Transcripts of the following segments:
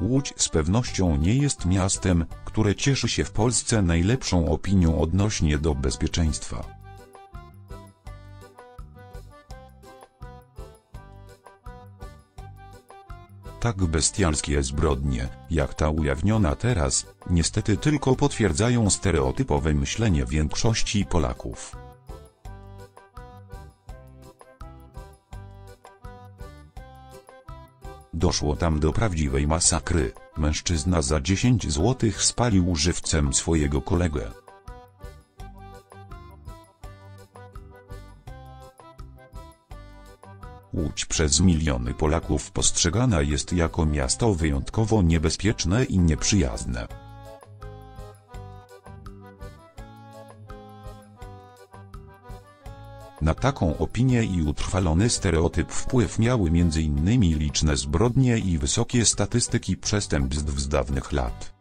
Łódź z pewnością nie jest miastem, które cieszy się w Polsce najlepszą opinią odnośnie do bezpieczeństwa. Tak bestialskie zbrodnie, jak ta ujawniona teraz, niestety tylko potwierdzają stereotypowe myślenie większości Polaków. Doszło tam do prawdziwej masakry. Mężczyzna za 10 złotych spalił żywcem swojego kolegę. Łódź przez miliony Polaków postrzegana jest jako miasto wyjątkowo niebezpieczne i nieprzyjazne. Na taką opinię i utrwalony stereotyp wpływ miały m.in. liczne zbrodnie i wysokie statystyki przestępstw z dawnych lat.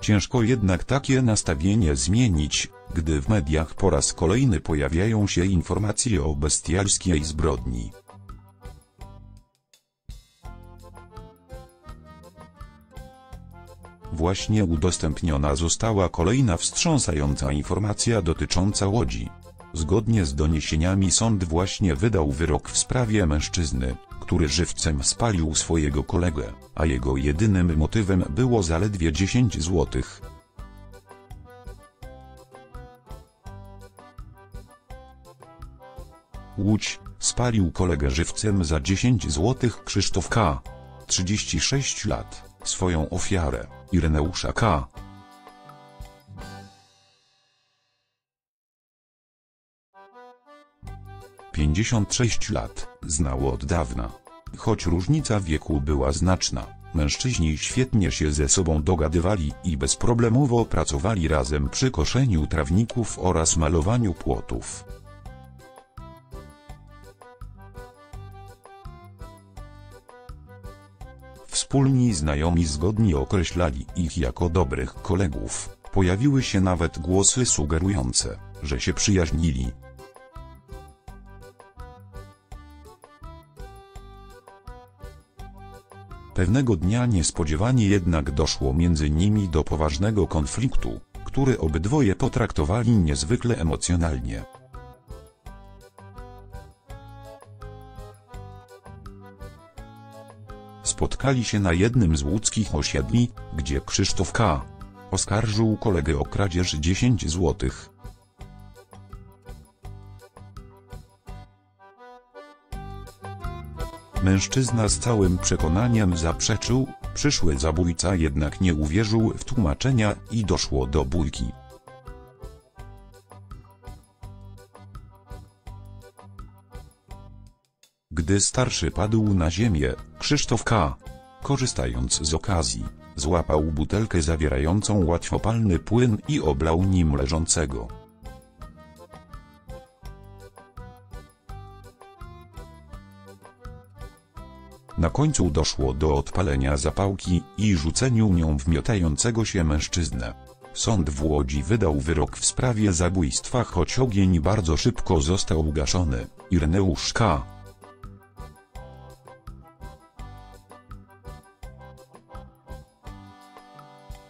Ciężko jednak takie nastawienie zmienić, gdy w mediach po raz kolejny pojawiają się informacje o bestialskiej zbrodni. Właśnie udostępniona została kolejna wstrząsająca informacja dotycząca Łodzi. Zgodnie z doniesieniami sąd właśnie wydał wyrok w sprawie mężczyzny, który żywcem spalił swojego kolegę, a jego jedynym motywem było zaledwie 10 złotych. Łódź, spalił kolegę żywcem za 10 złotych Krzysztof K. 36 lat, swoją ofiarę, Ireneusza K. 56 lat, znał od dawna. Choć różnica wieku była znaczna, mężczyźni świetnie się ze sobą dogadywali i bezproblemowo pracowali razem przy koszeniu trawników oraz malowaniu płotów. Wspólni znajomi zgodnie określali ich jako dobrych kolegów. Pojawiły się nawet głosy sugerujące, że się przyjaźnili. Pewnego dnia niespodziewanie jednak doszło między nimi do poważnego konfliktu, który obydwoje potraktowali niezwykle emocjonalnie. Spotkali się na jednym z łódzkich osiedli, gdzie Krzysztof K. oskarżył kolegę o kradzież 10 złotych. Mężczyzna z całym przekonaniem zaprzeczył, przyszły zabójca jednak nie uwierzył w tłumaczenia i doszło do bójki. Gdy starszy padł na ziemię, Krzysztof K., korzystając z okazji, złapał butelkę zawierającą łatwopalny płyn i oblał nim leżącego. Na końcu doszło do odpalenia zapałki i rzuceniu nią w miotającego się mężczyznę. Sąd w Łodzi wydał wyrok w sprawie zabójstwa, choć ogień bardzo szybko został ugaszony. Ireneusz K.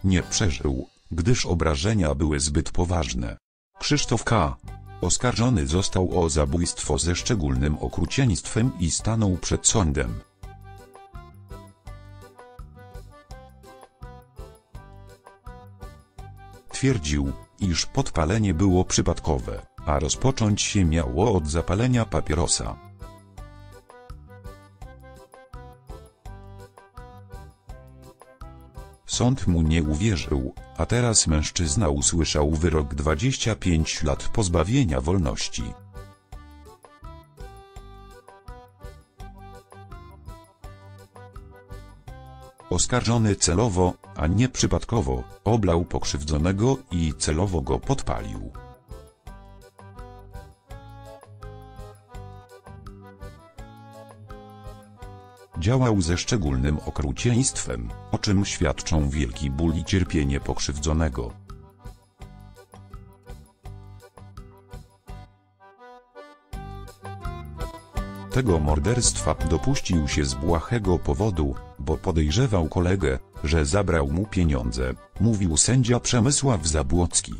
Nie przeżył, gdyż obrażenia były zbyt poważne. Krzysztof K. Oskarżony został o zabójstwo ze szczególnym okrucieństwem i stanął przed sądem. Twierdził, iż podpalenie było przypadkowe, a rozpocząć się miało od zapalenia papierosa. Sąd mu nie uwierzył, a teraz mężczyzna usłyszał wyrok 25 lat pozbawienia wolności. Oskarżony celowo, a nie przypadkowo, oblał pokrzywdzonego i celowo go podpalił. Działał ze szczególnym okrucieństwem, o czym świadczą wielki ból i cierpienie pokrzywdzonego. tego morderstwa dopuścił się z błahego powodu, bo podejrzewał kolegę, że zabrał mu pieniądze, mówił sędzia Przemysław Zabłocki.